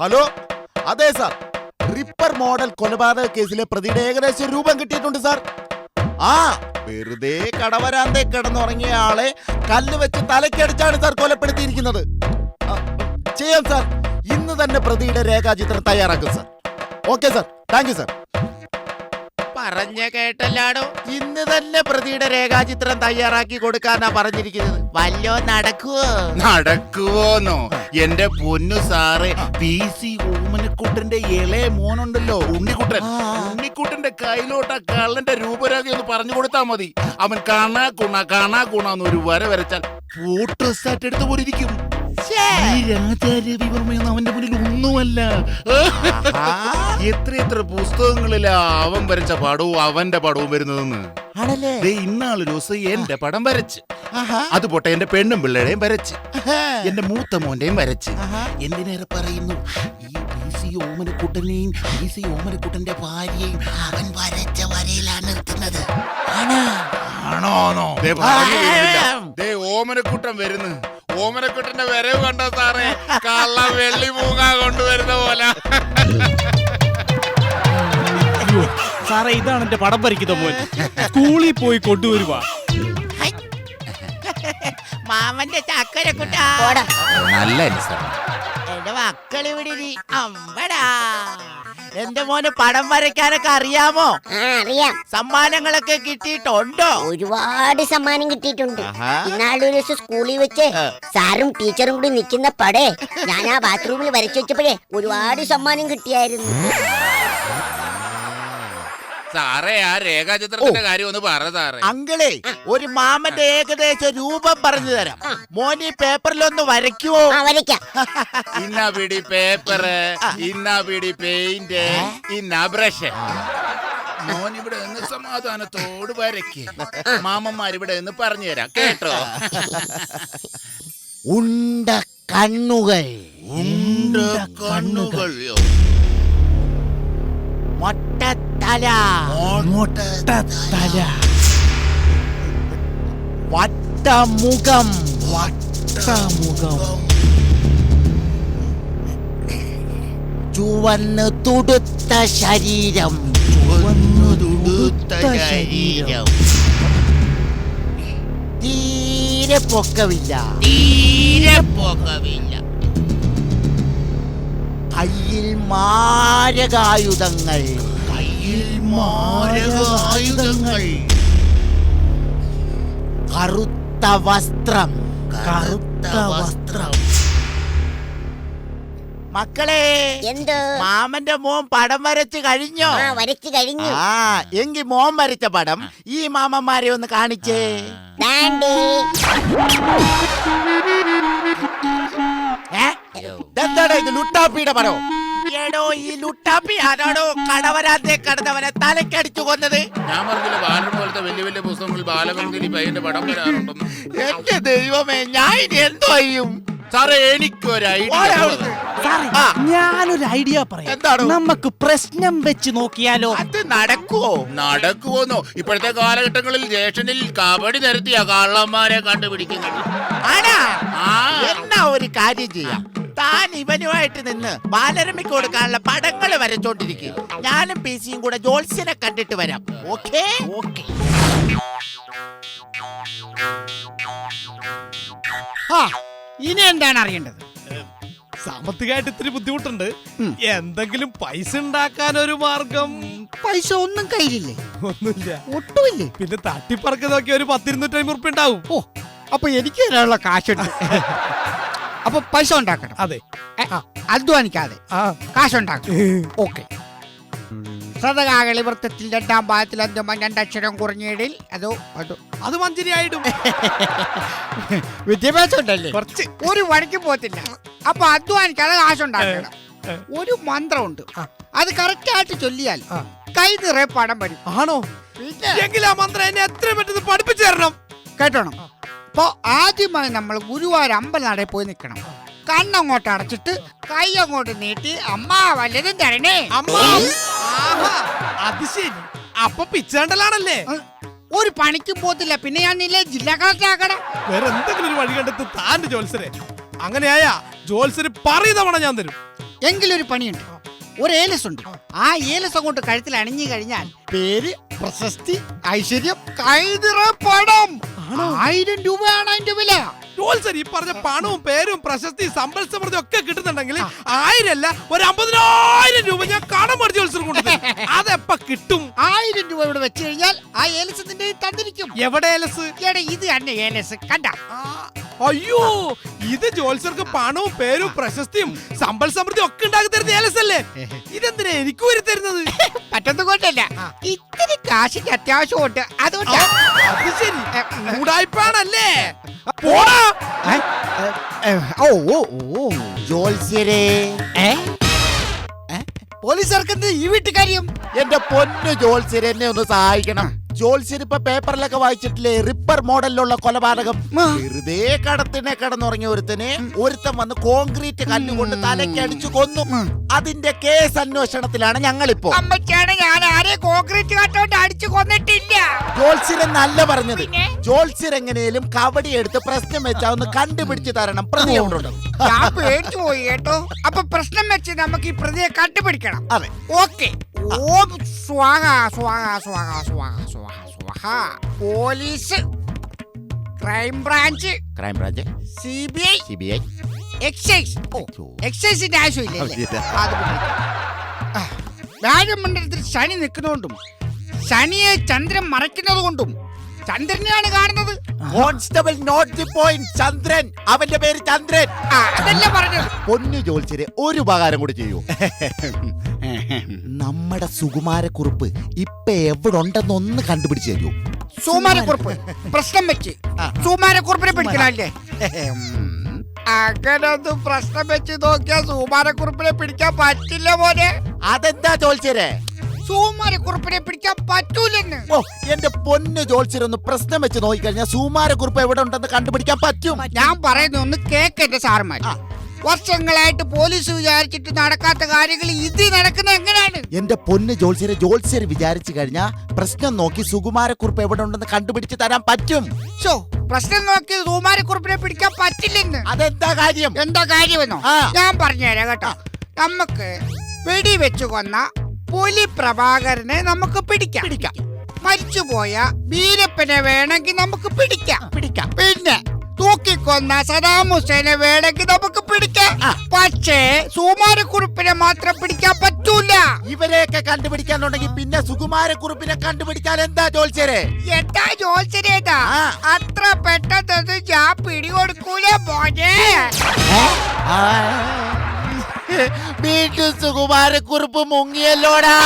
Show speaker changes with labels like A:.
A: Hello? അതെ sir. Ripper model കൊലപാതക കേസിലെ പ്രതിയുടെ ഏകദേശം രൂപം കിട്ടിയിട്ടുണ്ട് സാർ. ആ വെറുതെ കടവരാന്തെ കിടന്നുറങ്ങിയ ആളെ കല്ല് വെച്ച് തലക്കടിച്ചാണ് സാർ കൊലപ്പെടുത്തിയിരിക്കുന്നത്. ചെയ്യാം സാർ. ഇന്ന് തന്നെ പ്രതിയുടെ രേഖാചിത്രം തയ്യാറാക്കും sir. Okay sir. Thank you sir.
B: പറഞ്ഞ കേട്ടല്ലാടോ?
A: ഇന്ന് തന്നെ പ്രതിയുടെ രേഖാചിത്രം തയ്യാറാക്കി കൊടുക്കാനാ പറഞ്ഞിരിക്കുന്നത്.
B: വല്ലോ നടക്കുവോ?
C: നടക്കുവോന്നോ? എന്റെ പൊന്നു സാറേ പി സി ഓമനക്കുട്ടന്റെ ഇളയ മോനുണ്ടല്ലോ ഉണ്ണിക്കുട്ടൻ. ഉണ്ണിക്കുട്ടന്റെ കയ്യിലോട്ട് ആ കള്ളന്റെ രൂപരേഖ ഒന്ന് പറഞ്ഞു കൊടുത്താ മതി. അവൻ കാണാ കുണ കാണാ കുണ എന്നൊരു വര വരച്ചാൽ ഫോട്ടോ ആയിട്ട് എടുത്തു പോലിരിക്കും. ഈ രാജാരവിവർമ്മയൊന്നും അവന്റെ മുന്നിൽ ഒന്നുമല്ല. എത്ര എത്ര പുസ്തകങ്ങളിലാ അവൻ വരച്ച പടവും അവന്റെ പടവും വരുന്നതെന്ന്.
A: ആണല്ലേ?
C: ദേ ഇന്നാളൊരു ദിവസം എന്റെ പടം വരച്ച്. അത് പോട്ടെ എന്റെ പെണ്ണും പിള്ളേരെയും വരച്ച്. എന്റെ മൂത്ത മോന്റെയും വരച്ച്. എന്തിനേറെ പറയുന്നു ഈ പി സി ഓമനക്കുട്ടനെയും പി സി ഓമനക്കുട്ടന്റെ ഭാര്യയും അവൻ വരച്ച വരയിലാണ് നിർത്തുന്നത്. ആണോ. ദേ ഓമനക്കുട്ടൻ വരുന്നു. ഓമനക്കുട്ടന്റെ വരവ് കണ്ടോ സാറേ? കള്ള വെള്ളി മൂങ്ങ കൊണ്ടുവരുന്ന പോലെ.
D: സാറേ ഇതാണ് എന്റെ പടം പരിക്കുന്ന മോൻ. സ്കൂളിൽ പോയി കൊണ്ടുവരുവാ.
B: മാമന്റെ ചക്കര കുട്ടാ
C: നല്ല അനുസരണം.
B: എന്റെ മക്കൾ ഇവിടെ അമ്പടാ. എന്റെ മോന് പടം വരയ്ക്കാനൊക്കെ അറിയാമോ?
E: ആ അറിയാം.
B: സമ്മാനങ്ങളൊക്കെ കിട്ടിയിട്ടുണ്ടോ?
E: ഒരുപാട് സമ്മാനം കിട്ടിയിട്ടുണ്ട്.
A: ആഹാ.
E: ഇന്നാളൊരു ദിവസം സ്കൂളിൽ വെച്ച്
A: ആ.
E: സാറും ടീച്ചറും കൂടി നിൽക്കുന്ന പടേ ഞാൻ ആ ബാത്റൂമിൽ വരച്ചു വെച്ചപ്പോഴേ ഒരുപാട് സമ്മാനം കിട്ടിയായിരുന്നു.
C: സാറേ ആ രേഖാചിത്രത്തിന്റെ കാര്യം ഒന്ന് പറ സാറേ.
B: അങ്കിളേ ഒരു മാമന്റെ ഏകദേശ രൂപം പറഞ്ഞു തരാം. മോനി പേപ്പറിലൊന്ന് വരയ്ക്കുവോ?
E: ആ വരയ്ക്കാം.
C: ഇന്ന പിടി പേപ്പറ് ഇന്ന പിടി പെയിന്റ് ഇന്ന ബ്രഷ് മോൻ ഇവിടെ നിന്ന് സമാധാനത്തോട് വരയ്ക്ക്. മാമന്മാർ ഇവിടെ നിന്ന് പറഞ്ഞു തരാം കേട്ടോ?
B: ഉണ്ട കണ്ണുകൾ.
C: ഉണ്ട കണ്ണുകൾ.
B: മൊട്ടത്തല.
D: തല
B: വട്ടമുഖം.
D: മുഖം
B: ചുവന്ന് തുടുത്ത ശരീരം.
D: ശരീരം.
B: തീരെ പൊക്കവില്ല.
C: തീരെ പോകവില്ല
B: കയ്യിൽ മാരകായുധങ്ങൾ.
C: കയ്യിൽ മാരകായുധങ്ങൾ.
B: കറുത്ത വസ്ത്രം.
D: കറുത്ത വസ്ത്രം.
B: മക്കളെ
E: എന്ത്?
B: മാമന്റെ മോൻ പടം വരച്ചു കഴിഞ്ഞോ?
E: ആ വരച്ചു കഴിഞ്ഞു.
B: ആ എങ്കി മോൻ വരച്ച പടം ഈ മാമന്മാരെ ഒന്ന് കാണിച്ചേ? ഇതെന്താടാ ഇത് ലുട്ടാപ്പിയുടെ പടം? എടോ ഈ ലുട്ടാപ്പി ആരാടോ കടവരാത്തെ കടന്നവനെ തലക്കടിച്ചു കൊന്നത്?
C: ഞാൻ പറഞ്ഞില്ല ബാലൻ പോലത്തെ വലിയ വലിയ പുസ്തകങ്ങളിൽ ബാലമന്ദിരി പയ്യന്റെ പടം വരാറുണ്ടെന്ന്.
B: എന്റെ ദൈവമേ ഞാൻ ഇനി എന്തോ ചെയ്യും?
C: സാറേ എനിക്കൊരു ഐഡിയ
B: ഓരോ-
D: സാറേ
B: ആ.
D: ഞാനൊരു ഐഡിയ പറയാം.
B: എന്താണോ?
D: നമുക്ക് പ്രശ്നം വെച്ച് നോക്കിയാലോ?
B: അത് നടക്കുവോ?
C: നടക്കുവോന്നോ? ഇപ്പോഴത്തെ കാലഘട്ടങ്ങളിൽ സ്റ്റേഷനിൽ കബഡി നിരത്തിയ കള്ളന്മാരെ കണ്ടുപിടിക്കുന്നത്.
B: ആടാ
C: ആ.
B: എന്നാ ഒരു കാര്യം ചെയ്യാം. താൻ ഇവനുമായിട്ട് നിന്ന് ബാലരമയ്ക്ക് കൊടുക്കാനുള്ള പടങ്ങൾ വരച്ചോണ്ടിരിക്കും ഞാനും പി സിയും കൂടെ ജോത്സ്യനെ കണ്ടിട്ട് വരാം. ഓക്കേ? ഓക്കെ.
F: ഇനി എന്താണ് അറിയേണ്ടത്?
D: സാമ്പത്തികമായിട്ട് ഇത്തിരി ബുദ്ധിമുട്ടുണ്ട്. എന്തെങ്കിലും പൈസ ഉണ്ടാക്കാൻ ഒരു മാർഗം?
F: പൈസ ഒന്നും കയ്യിലില്ലേ?
D: ഒന്നുമില്ല.
F: ഒട്ടുമില്ലേ?
D: പിന്നെ തട്ടിപ്പറക്ക് നോക്കി ഒരു പത്തിരുന്നൂറ്റി അമ്പത് ഉണ്ടാവും.
F: ഓ അപ്പൊ എനിക്ക് തരാനുള്ള കാശുണ്ട്. അപ്പൊ പൈസ ഉണ്ടാക്കണം.
D: അതെ.
F: അധ്വാനിക്കാതെ. കാശുണ്ടാക്കണം. ഓക്കെ. സതകാകളി വൃത്തത്തിൽ രണ്ടാം ഭാഗത്തിൽ അന്തിമ രണ്ടക്ഷരം കുറഞ്ഞിടിൽ. അതോ അതോ.
D: അത് മഞ്ചരി ആയിടും.
F: വിദ്യാഭ്യാസം ഉണ്ടല്ലേ
D: കുറച്ച്.
F: ഒരു വഴിക്ക് പോകത്തില്ല. അപ്പൊ അധ്വാനിക്കാതെ കാശുണ്ടാക്കണം. ഒരു മന്ത്രമുണ്ട്. അത് കറക്റ്റ് ആയിട്ട് ചൊല്ലിയാൽ കൈ നിറയെ പടം വരും.
D: ആണോ? എങ്കിൽ ആ മന്ത്രം എന്നെ എത്ര പെട്ടെന്ന് പഠിപ്പിച്ചു തരണം.
F: കേട്ടോണം. അപ്പൊ ആദ്യമായി നമ്മൾ ഗുരുവായൂർ അമ്പലനടയിൽ പോയി നിൽക്കണം. കണ്ണങ്ങോട്ട് അടച്ചിട്ട് കൈ അങ്ങോട്ട് നീട്ടി അമ്മ വല്ലതും തരണേ.
D: അമ്മ ആഹാ, അത് ശരി. അപ്പൊ പിച്ചാണ്ടലാണല്ലേ?
F: ഒരു പണിക്കും പോത്തില്ല പിന്നെ ഞാൻ നിന്നെ ജില്ലാ കളക്ടർ ആക്കടാ
D: വേറെ എന്തെങ്കിലും ഒരു വഴി കണ്ടെത്ത് താന്റെ ജോത്സരെ അങ്ങനെയായാ ജോത്സര് പറയുന്നവണ ഞാൻ തരും.
F: എങ്കിലൊരു പണിയുണ്ട്. ഒരു ഏലസ് ഉണ്ട്. ആ ഏലസ് അങ്ങോട്ട് കഴുത്തിൽ അണിഞ്ഞു കഴിഞ്ഞാൽ പേര് പ്രശസ്തി ഐശ്വര്യം കൈതിറ പണം. ആയിരം രൂപയാണ് അതിന്റെ വില.
D: ജോത്സർ ഈ പറഞ്ഞ പണവും പേരും പ്രശസ്തി സമ്പൽ സമൃദ്ധി ഒക്കെ കിട്ടുന്നുണ്ടെങ്കിൽ ആയിരം അല്ല ഒരു അമ്പതിനായിരം രൂപ ഞാൻ കടം മേടിച്ച് ജോത്സർ കൊണ്ടുതരും അതെപ്പ കിട്ടും?
F: ആയിരം രൂപ ഇവിടെ വെച്ച് കഴിഞ്ഞാൽ ആ ഏലസത്തിന്റെ തന്നിരിക്കും.
D: എവിടെ ഏലസ്?
F: എടാ ഇത് തന്നെ ഏലസ് കണ്ട?
D: അയ്യോ ഇത് ജോത്സർക്ക് പണവും പേരും പ്രശസ്തിയും സമ്പൽ സമൃദ്ധി ഒക്കെ ഉണ്ടാക്കി തരുന്ന ഏലസ് അല്ലേ ഇതെന്തിനാ എനിക്ക് വരി തരുന്നത്?
F: പറ്റത് കൊണ്ടല്ല. ഇത്തിരി കാശിക്ക് അത്യാവശ്യമുണ്ട്. അതുകൊണ്ടാ
D: അത് ശരി ഉടായ്പാണല്ലേ പോടാ.
F: ഓ ഓ ഓ
B: ജോത്സ്യരെ?
F: ഏ? പോലീസുകാർക്ക് എന്ത് ഈ വീട്ടുകാര്യം?
B: എന്റെ പൊന്നു ജോത്സ്യരെ എന്നെ ഒന്ന് സഹായിക്കണം. ജോത്സ്യർ ഇപ്പൊ പേപ്പറിലൊക്കെ വായിച്ചിട്ടില്ലേ? റിപ്പർ മോഡലിലുള്ള കൊലപാതകം. വെറുതെ കടത്തിനെ കടന്നുറങ്ങിയ ഒരുത്തനെ ഒരുത്തൻ വന്ന് കോൺക്രീറ്റ് കല്ലുകൊണ്ട് തലയ്ക്ക് അടിച്ചു കൊന്നു. അതിന്റെ കേസ് അന്വേഷണത്തിലാണ് ഞങ്ങളിപ്പോ.
F: അമ്മച്ചാണ് ഞാൻ ആരെ കോൺക്രീറ്റ് കാട്ടോണ്ട് അടിച്ചു കൊന്നിട്ടില്ല.
B: ജോത്സ്യരൻ നല്ല പറഞ്ഞത്.
F: പിന്നെ?
B: എങ്ങനെയും കവടി എടുത്ത് പ്രശ്നം വെച്ചാ ഒന്ന് കണ്ടുപിടിച്ച് തരണം. പ്രതി എവിടെ
F: ഞാൻ പേടിച്ചു പോയി കേട്ടോ. അപ്പൊ പ്രശ്നം വെച്ച് നമുക്ക് ഈ പ്രതിയെ കണ്ടുപിടിക്കണം.
B: അതെ.
F: ഓക്കെ. ഓ സ്വാഗ സ്വാഗ സ്വാഗ സ്വാഗ സ്വാഹ സ്വാഹ police. Crime branch
B: crime branch
F: C B I
B: C B I
F: excise ഓ എക്സൈസിന്റെ ആവശ്യമില്ല? രാജമണ്ഡലത്തിൽ ശനി നിൽക്കുന്നതുകൊണ്ടും ശനിയെ ചന്ദ്രൻ മറയ്ക്കുന്നത് കൊണ്ടും ചന്ദ്രനെയാണ് കാണുന്നത്.
B: Constable not the point Chandran. അവന്റെ പേര് ചന്ദ്രൻ.
F: അതല്ല പറഞ്ഞത്.
B: പൊന്നു ജോത്സ്യരെ ഒരു ഉപകാരം കൂടി ചെയ്യൂ. നമ്മുടെ സുകുമാരക്കുറുപ്പ് ഇപ്പൊ എവിടെ ഉണ്ടെന്നൊന്ന് ഒന്ന് കണ്ടുപിടിച്ച് തരൂ.
F: സുമാരക്കുറിപ്പ് പ്രശ്നം വെച്ച്. സുമാരക്കുറിപ്പിനെ പിടിക്കണല്ലേ അങ്ങനൊന്നും പ്രശ്നം വെച്ച് നോക്കിയാൽ സുമാരക്കുറിപ്പിനെ പിടിക്കാൻ പറ്റില്ല മോനെ.
B: അതെന്താ ചോദിച്ചേ
F: സുമാരക്കുറിപ്പിനെ പിടിക്കാൻ പറ്റൂലെന്ന്.
B: ഓ എന്റെ പൊന്ന് ജോൽസിരൊന്ന് പ്രശ്നം വെച്ച് നോക്കിക്കഴിഞ്ഞാൽ സുകുമാരക്കുറുപ്പ് എവിടെ ഉണ്ടെന്ന് കണ്ടുപിടിക്കാൻ പറ്റും.
F: ഞാൻ പറയുന്ന ഒന്ന് കേക്കെന്റെ സാറുമാർ
B: ആ.
F: വർഷങ്ങളായിട്ട് പോലീസ് വിചാരിച്ചിട്ട് നടക്കാത്ത കാര്യങ്ങൾ ഇത് നടക്കുന്ന എങ്ങനെയാണ്?
B: എന്റെ പൊന്ന് ജോത്സ്യരെ ജോത്സ്യർ വിചാരിച്ചു കഴിഞ്ഞാൽ പ്രശ്നം നോക്കി സുകുമാരക്കുറിപ്പ് എവിടെ ഉണ്ടെന്ന് കണ്ടുപിടിച്ച് തരാൻ പറ്റും.
F: ഷോ പ്രശ്നം നോക്കി സുകുമാരക്കുറിപ്പിനെ പിടിക്കാൻ പറ്റില്ലെന്ന്.
B: അതെന്താ കാര്യം?
F: എന്താ കാര്യമെന്നോ?
B: ആ.
F: ഞാൻ പറഞ്ഞുതരാം കേട്ടോ. നമുക്ക് വെടി വെച്ച് കൊന്ന പുലി പ്രഭാകരനെ നമുക്ക് പിടിക്കാം. പിടിക്കാം. മരിച്ചുപോയ വീരപ്പനെ വേണമെങ്കിൽ നമുക്ക് പിടിക്കാം. പിടിക്കാം. പിന്നെ തൂക്കിക്കൊന്ന സദാം ഹുസൈനെ വേണമെങ്കിൽ നമുക്ക് പിടിക്കാം. പക്ഷേ സുകുമാരക്കുറിപ്പിനെ മാത്രം പിടിക്കാൻ പറ്റൂല.
B: ഇവരെയൊക്കെ കണ്ടുപിടിക്കാനുണ്ടെങ്കിൽ പിന്നെ സുകുമാരക്കുറിപ്പിനെ കണ്ടുപിടിക്കാൻ എന്താ ജോൽസരെ
F: എന്താ ജോത്സരേതാ
B: ആ.
F: അത്ര പെട്ടെന്ന് ഞാൻ പിടികൊടുക്കൂല മോനെ.
B: വീട്ടിൽ സുകുമാരക്കുറിപ്പ് മുങ്ങിയല്ലോടാ.